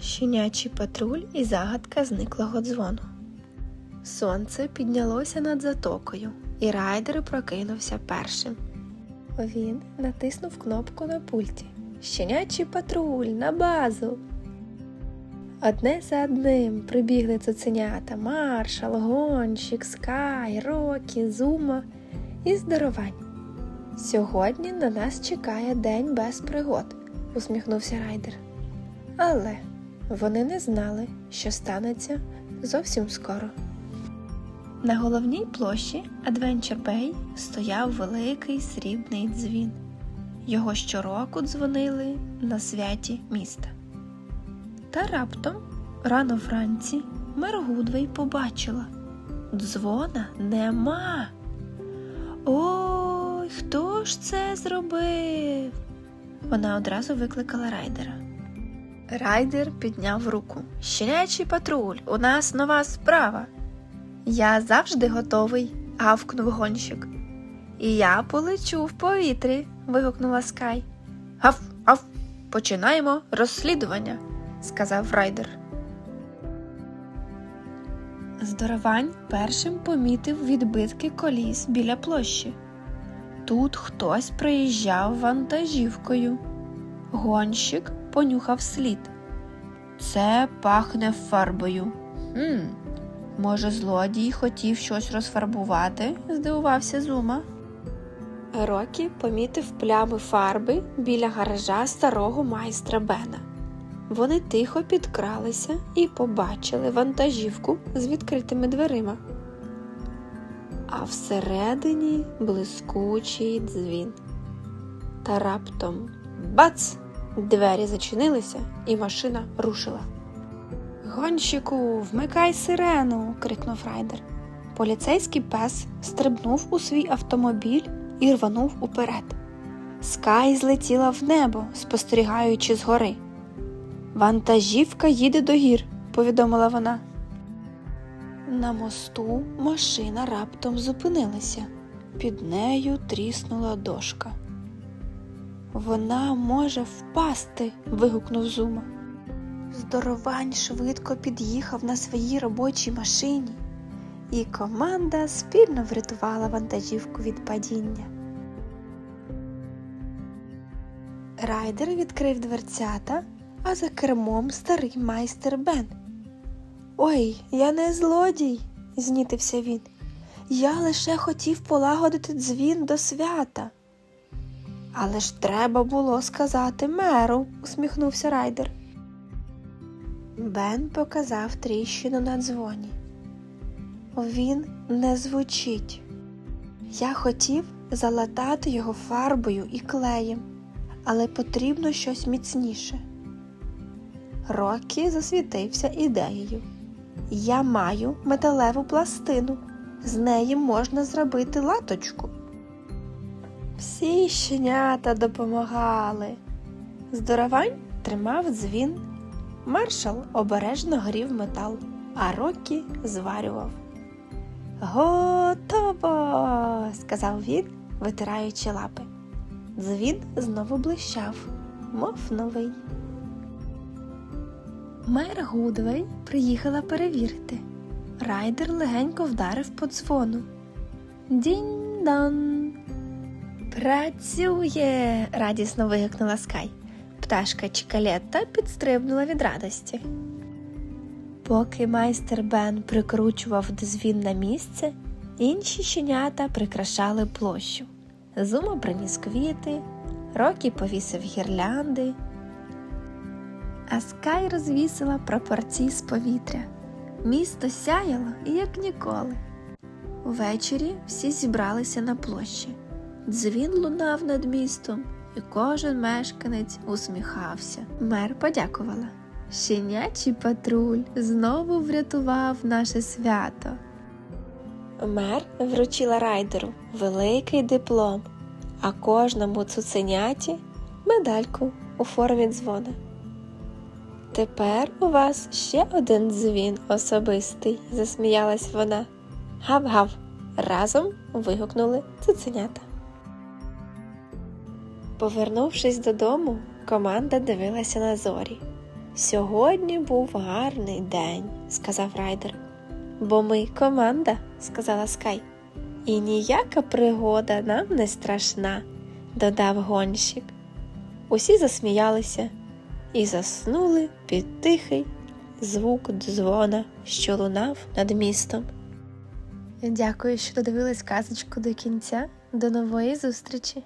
щенячий патруль і загадка зниклого дзвону. Сонце піднялося над затокою, і райдер прокинувся першим. Він натиснув кнопку на пульті. Щенячий патруль на базу. Одне за одним прибігли цуценята маршал, гонщик, скай, рокі, зума і здоровань. Сьогодні на нас чекає день без пригод, усміхнувся райдер. Але вони не знали, що станеться зовсім скоро. На головній площі Adventure Bay стояв великий срібний дзвін. Його щороку дзвонили на святі міста. Та раптом, рано вранці, мер Гудвей побачила дзвона нема. Ой, хто ж це зробив? Вона одразу викликала райдера. Райдер підняв руку. Щенячий патруль, у нас нова справа. Я завжди готовий, гавкнув гонщик. І я полечу в повітрі. вигукнула Скай. Гав, гав, починаємо розслідування, сказав райдер. Здоровань першим помітив відбитки коліс біля площі. Тут хтось приїжджав вантажівкою. Гонщик понюхав слід. Це пахне фарбою. «Хм, Може, злодій хотів щось розфарбувати? здивувався Зума. Рокі помітив плями фарби біля гаража старого майстра Бена. Вони тихо підкралися і побачили вантажівку з відкритими дверима. А всередині блискучий дзвін. Та раптом бац! Двері зачинилися, і машина рушила. Гонщику, вмикай сирену. крикнув райдер. Поліцейський пес стрибнув у свій автомобіль і рванув уперед. Скай злетіла в небо, спостерігаючи згори. Вантажівка їде до гір, повідомила вона. На мосту машина раптом зупинилася. Під нею тріснула дошка. Вона може впасти. вигукнув Зума. Здоровань швидко під'їхав на своїй робочій машині, і команда спільно врятувала вантажівку від падіння. Райдер відкрив дверцята, а за кермом старий майстер Бен. Ой, я не злодій, знітився він. Я лише хотів полагодити дзвін до свята. Але ж треба було сказати меру, усміхнувся райдер. Бен показав тріщину на дзвоні. Він не звучить. Я хотів залатати його фарбою і клеєм, але потрібно щось міцніше. Рокі засвітився ідеєю. Я маю металеву пластину, з неї можна зробити латочку. Всі щенята допомагали. Здоровань тримав дзвін Маршал обережно грів метал, а Рокі зварював. Готово, сказав він, витираючи лапи. Дзвін знову блищав, мов новий. Мер Гудвей приїхала перевірити. Райдер легенько вдарив по дзвону. Дінь-дан. Працює, радісно вигукнула Скай пташка Чікалетта підстрибнула від радості. Поки майстер Бен прикручував дзвін на місце, інші щенята прикрашали площу. Зума приніс квіти, Рокі повісив гірлянди, а Скай розвісила прапорці з повітря. Місто сяяло, як ніколи. Ввечері всі зібралися на площі. Дзвін лунав над містом і кожен мешканець усміхався. Мер подякувала. Щенячий патруль знову врятував наше свято. Мер вручила райдеру великий диплом, а кожному цуценяті медальку у формі дзвона. Тепер у вас ще один дзвін особистий, засміялась вона. Гав-гав! Разом вигукнули цуценята. Повернувшись додому, команда дивилася на зорі. Сьогодні був гарний день, сказав райдер. Бо ми команда, сказала Скай. І ніяка пригода нам не страшна, додав гонщик. Усі засміялися і заснули під тихий звук дзвона, що лунав над містом. Дякую, що додивились казочку до кінця. До нової зустрічі!